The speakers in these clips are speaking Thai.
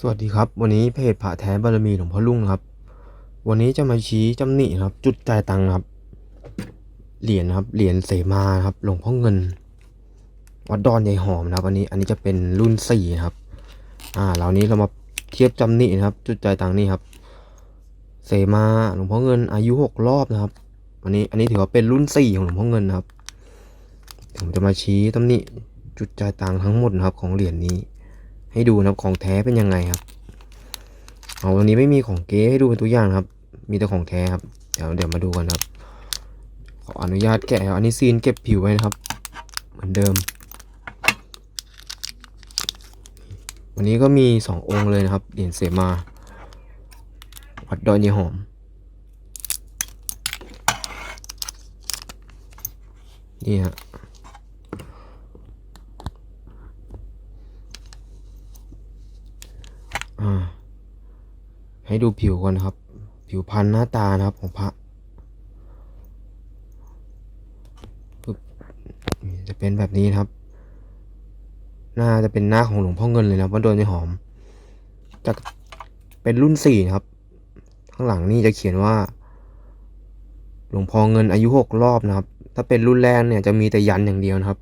สวัสดีครับ วันนี้เพจผาแท้บารมีหลวงพ่อลุงนะครับ วันนี้จะมาชี้จำหนิครับ จุดจ่ายตังค์ครับ เหรียญครับ เหรียญเสมาครับหลวงพ่อเงิน วัดดอนใหญ่หอมนะครับอันนี้อันนี้จะเป็นรุ่นสี่ครับ อ่าเหล่านี้เรามาเทียบจำหนินะครับ จุดจ่ายตังค์นี่ครับ เสมาหลวงพ่อเงิน อายุหกรอบนะครับ อันนี้อันนี้ถือว่าเป็นรุ่นสี่ของหลวงพ่อเงินนะครับผมจะมาชี้ตำหนิจุดจ่ายตังค์ทั้งหมดนะครับของเหรียญนี้ ให้ดูนะครับของแท้เป็นยังไงครับ เอาวันนี้ไม่มีของเก๊ให้ดูเป็นตัวอย่างครับ มีแต่ของแท้ครับ เดี๋ยวเดี๋ยวมาดูกันครับ ขออนุญาตแกะอันนี้ซีนเก็บผิวไว้นะครับ เหมือนเดิม วันนี้ก็มีสององค์เลยนะครับเหรียญเสมา วัดดอนยายหอม นี่ฮะ อ่า ให้ดูผิวก่อนครับ ผิวพันธุ์หน้าตานะครับของพระปึ๊บจะเป็นแบบนี้นครับ หน้าจะเป็นหน้าของหลวงพ่อเงินเลยนะครับว่าโดนในหอมจะเป็นรุ่นสี่ครับ ข้างหลังนี่จะเขียนว่า หลวงพ่อเงินอายุหกรอบนะครับ ถ้าเป็นรุ่นแรกเนี่ยจะมีแต่ยันอย่างเดียวนะครับ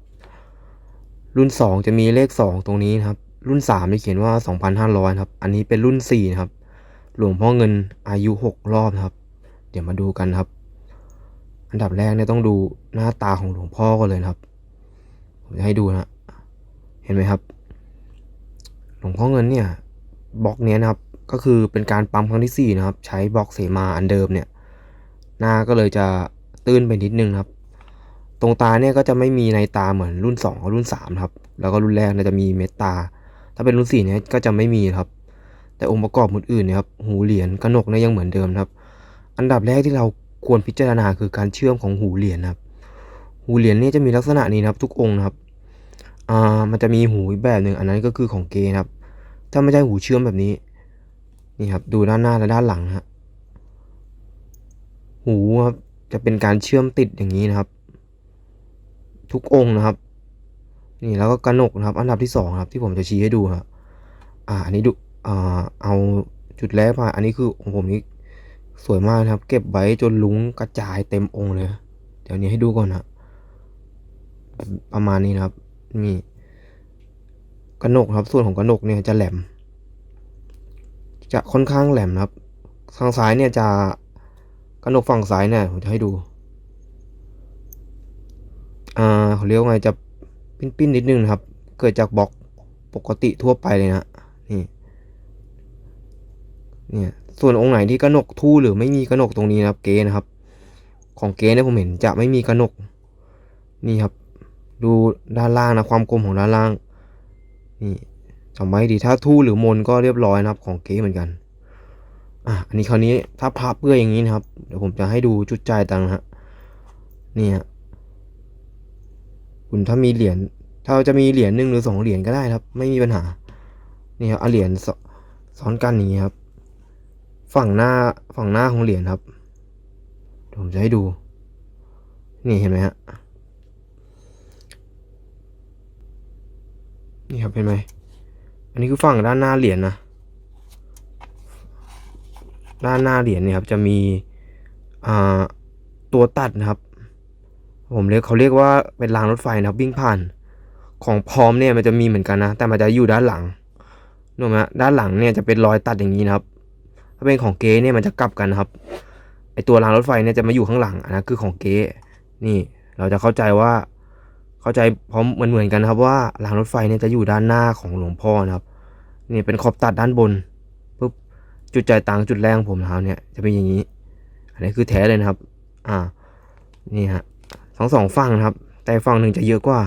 รุ่นสองจะมีเลขสองตรงนี้นะครับ รุ่นสามจะเขียนว่าสองพันห้าร้อยครับ อันนี้เป็นรุ่นสี่นะครับ หลวงพ่อเงินอายุหกรอบครับ เดี๋ยวมาดูกันครับ อันดับแรกเนี่ยต้องดูหน้าตาของหลวงพ่อก่อนเลยครับ ผมจะให้ดูนะเห็นไหมครับ หลวงพ่อเงินเนี่ยบล็อกเนี้ยนะครับ ก็คือเป็นการปั๊มครั้งที่สี่นะครับ ใช้บล็อกเสมาอันเดิมเนี่ย หน้าก็เลยจะตื้นไปนิดนึงครับ ตรงตาเนี่ยก็จะไม่มีในตาเหมือนรุ่น2กับรุ่น3ครับ แล้วก็รุ่นแรกเนี่ยจะมีเม็ดตา ถ้าเป็นรุ่น4เนี่ยก็จะไม่มีครับ แต่องค์ประกอบอื่นๆเนี่ยครับหูเหรียญกระหนกเนี่ยยังเหมือนเดิมครับ อันดับแรกที่เราควรพิจารณาคือการเชื่อมของหูเหรียญครับ หูเหรียญเนี่ยจะมีลักษณะนี้นะครับ ทุกองค์นะครับอ่ามันจะมีหูแบบหนึ่งอันนั้นก็คือของเกนครับ ถ้าไม่ใช่หูเชื่อมแบบนี้นี่ครับดูด้านหน้าและด้านหลังฮะหูครับจะเป็นการเชื่อมติดอย่างนี้นะครับ ทุกองค์นะครับ นี่แล้วก็กระหนกนะครับ อันดับที่สองครับที่ผมจะชี้ให้ดูครับอ่าอันนี้ดูอ่าเอาจุดแรกมาอันนี้คือของผมนี่สวยมากนะครับ เก็บไว้จนลุ้งกระจายเต็มองค์เลย เดี๋ยวนี้ให้ดูก่อนนะประมาณนี้นะครับนี่กระหนกครับ ส่วนของกระหนกเนี่ยจะแหลม จะค่อนข้างแหลมนะครับ ทางซ้ายเนี่ยจะกระหนกฝั่งซ้ายเนี่ยผมจะให้ดูอ่าเขาเรียกว่าไงจะ ปิ้นๆนิดนึงนะครับ เกิดจากบล็อกปกติทั่วไปเลยนะนี่เนี่ยส่วนองค์ไหนที่กระหนกทู่หรือไม่มีกระหนกตรงนี้นะครับ เกนะครับ ของเกเนี่ยผมเห็นจะไม่มีกระหนก นี่ครับ ดูด้านล่างนะความกลมของด้านล่างนี่จำไว้ดีถ้าทู่หรือมนก็เรียบร้อยนะครับ ของเกเหมือนกันอะอันนี้คราวนี้ถ้าพับเปื่อยอย่างนี้นะครับ เดี๋ยวผมจะให้ดูจุดจ่ายตังค์นะฮะนี่ฮะ คุณถ้ามีเหรียญถ้าจะมีเหรียญหนึ่งหรือสองเหรียญก็ได้ครับ ไม่มีปัญหา นี่ครับเอาเหรียญซ้อนกันอย่างนี้ครับ ฝั่งหน้าฝั่งหน้าของเหรียญครับผมจะให้ดู นี่เห็นไหมฮะนี่ครับเห็นไหมอันนี้คือฝั่งด้านหน้าเหรียญนะด้านหน้าเหรียญเนี่ยครับจะมีตัวตัดนะครับ ผมเรียกเขาเรียกว่าเป็นรางรถไฟนะครับวิ่งผ่าน ของพร้อมเนี่ยมันจะมีเหมือนกันนะ แต่มันจะอยู่ด้านหลังนึกไหมฮะด้านหลังเนี่ยจะเป็นรอยตัดอย่างนี้นะครับ ถ้าเป็นของเก๊เนี่ยมันจะกลับกันนะครับไอตัวรางรถไฟเนี่ยจะมาอยู่ข้างหลังอันนะคือของเก๊นี่เราจะเข้าใจว่า เข้าใจพร้อมเหมือนเหมือนกันนะครับ ว่ารางรถไฟเนี่ยจะอยู่ด้านหน้าของหลวงพ่อนะครับนี่เป็นขอบตัดด้านบนปุ๊บจุดจ่ายตังจุดแรกของผมนะครับเนี่ยจะเป็นอย่างนี้ อันนี้คือแท้เลยนะครับ อ่า นี่ฮะ ทั้งสองฝั่งนะครับ แต่ฝั่งหนึ่งจะเยอะกว่า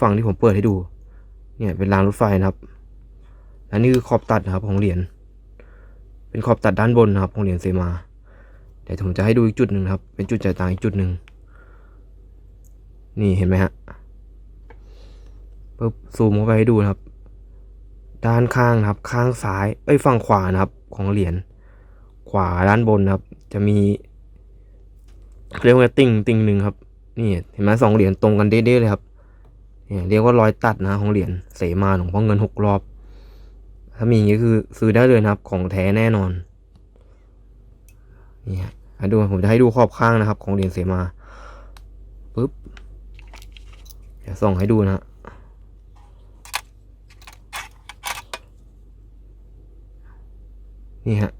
ฝั่งที่ผมเปิดให้ดู เนี่ยเป็นรางรถไฟนะครับและนี่คือขอบตัดนะครับของเหรียญ เป็นขอบตัดด้านบนนะครับของเหรียญเซมาเดี๋ยวผมจะให้ดูอีกจุดหนึ่งครับ เป็นจุดจ่ายตังค์อีกจุดหนึ่ง นี่เห็นไหมฮะปุ๊บซูมเข้าไปให้ดูนะครับ ด้านข้างนะครับ ข้างซ้าย เอ้ยฝั่งขวานะครับ ของเหรียญ ขวาด้านบนนะครับ จะมีเรียกว่าติ่งติ่งหนึ่งครับ นี่เห็นไหมสองเหรียญตรงกันเด้ๆเลยครับเนี่ยเรียกว่ารอยตัดนะของเหรียญเสมาหลวงพ่อเงินหกรอบ ถ้ามีอย่างนี้คือซื้อได้เลยนะครับ ของแท้แน่นอนนี่ฮะดูผมจะให้ดูขอบข้างนะครับ ของเหรียญเสมาปุ๊บเดี๋ยวส่องให้ดูนะฮะนี่ฮะ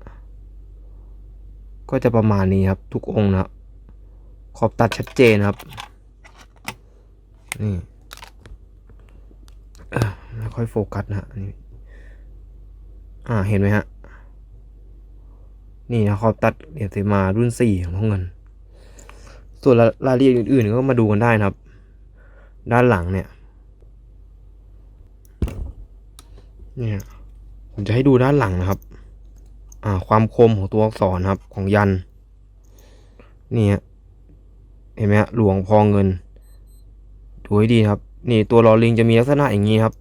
ก็จะประมาณนี้ครับ ทุกองค์นะครับ ขอบตัดชัดเจนครับ นี่ไม่ค่อยโฟกัสนะฮะอันนี่อ่าเห็นไหมฮะ นี่นะขอบตัดเหรียญเสมารุ่นสี่ของพ่อเงิน ส่วนรายละเอียดอื่นๆ ก็มาดูกันได้นะครับ ด้านหลังเนี่ยเนี่ยผมจะให้ดูด้านหลังนะครับ อ่า ความคมของตัวอักษรครับ ของยัน นี่ฮะ เห็นไหมฮะหลวงพองเงิน ดูให้ดีครับ นี่ตัวลอลิงจะมีลักษณะอย่างนี้ครับ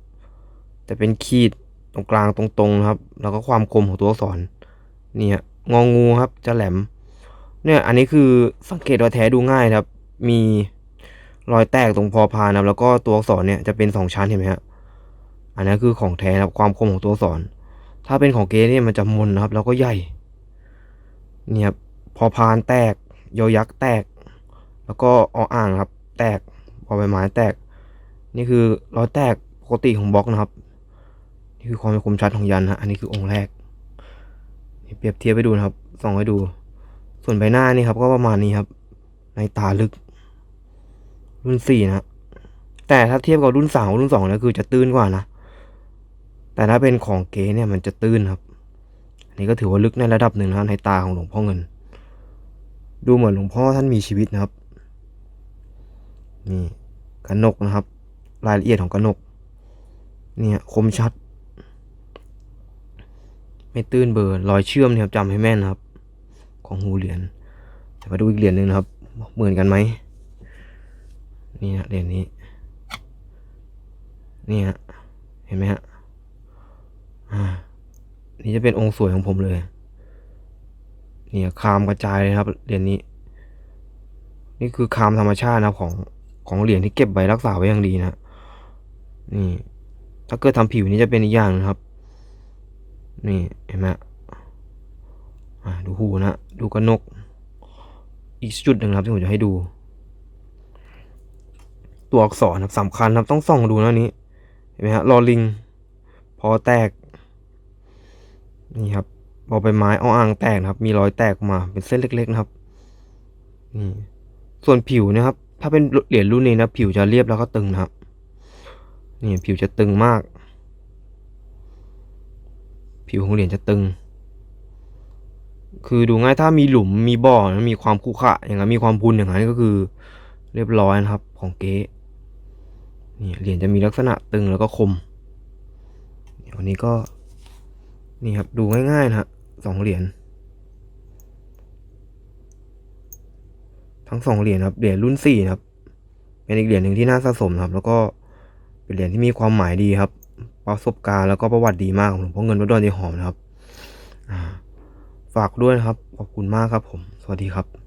แต่เป็นขีดตรงกลางตรงๆครับ แล้วก็ความคมของตัวอักษรนี่ฮะงองูครับ จะแหลม เนี่ย อันนี้คือสังเกตว่าแท้ดูง่ายครับ มีรอยแตกตรงพอพานะครับแล้วก็ตัวอักษรเนี่ยจะเป็นสองชั้นเห็นไหมฮะอันนั้นคือของแท้ครับความคมของตัวอักษร ถ้าเป็นของเกเนี่ยมันจะมนนะครับ แล้วก็ใหญ่ เนี่ยพอพานแตกยอยักษ์แตก แล้วก็ออ่างครับ แตกพอใบไม้แตก นี่คือรอยแตกปกติของบล็อกนะครับ นี่คือความคมชัดของยันฮะอันนี้คือองค์แรกเปรียบเทียบไปดูนะครับส่องให้ดู ส่วนใบหน้านี่ครับก็ประมาณนี้ครับ ในตาลึก รุ่นสี่นะแต่ถ้าเทียบกับรุ่นสามรุ่นสองเนี่ยคือจะตื้นกว่านะแต่ถ้าเป็นของเก๋เนี่ยมันจะตื้นครับ อันนี้ก็ถือว่าลึกในระดับหนึ่งนะในตาของหลวงพ่อเงิน ดูเหมือนหลวงพ่อท่านมีชีวิตนะครับ นี่กระนกนะครับ รายละเอียดของกระนก เนี่ยคมชัด ไม่ตื้นเบอร์รอยเชื่อมเนี่ยครับจำให้แม่นนะครับ ของหูเหรียญแต่มาดูอีกเหรียญหนึ่งนะครับ เหมือนกันไหมนี่ฮะเหรียญนี้ นี่ฮะเห็นไหมฮะอ่านี่จะเป็นองค์สวยของผมเลยเนี่ยคามกระจายเลยครับเหรียญนี้ นี่คือคามธรรมชาตินะของ ของเหรียญที่เก็บไว้รักษาไว้อย่างดีนะนี่ ถ้าเกิดทำผิวนี่จะเป็นอีกอย่างนะครับ นี่เห็นไหมฮะดูหูนะ ดูกระนก อีกจุดหนึ่งครับที่ผมจะให้ดู ตัวอักษรนะครับสำคัญนะครับต้องส่องดูนะนี้ เห็นไหมฮะลอลิง พอแตก นี่ครับบอใบไม้อ้ออ่างแตกนะครับ มีรอยแตกออกมาเป็นเส้นเล็ก ๆ นะครับ นี่ ส่วนผิวนะครับ ถ้าเป็นเหรียญรุ่นนี้นะ ผิวจะเรียบแล้วก็ตึงนะครับ นี่ผิวจะตึงมาก ผิวของเหรียญจะตึง คือดูง่ายถ้ามีหลุมมีบ่อนะมีความคุขะอย่างนั้นมีความพุนอย่างนั้นก็คือ เรียบร้อยนะครับของเก๊นี่เหรียญจะมีลักษณะตึงแล้วก็คมวันนี้ก็ นี่ครับดูง่ายๆนะฮะสองเหรียญ ทั้งสองเหรียญครับ เหรียญรุ่นสี่นะครับ เป็นอีกเหรียญหนึ่งที่น่าสะสมครับ แล้วก็เป็นเหรียญที่มีความหมายดีครับ ประสบการณ์แล้วก็ประวัติดีมากของหลวงพ่อเงินวัดดอนยายหอมนะครับ ฝากด้วยนะครับ ขอบคุณมากครับผม สวัสดีครับ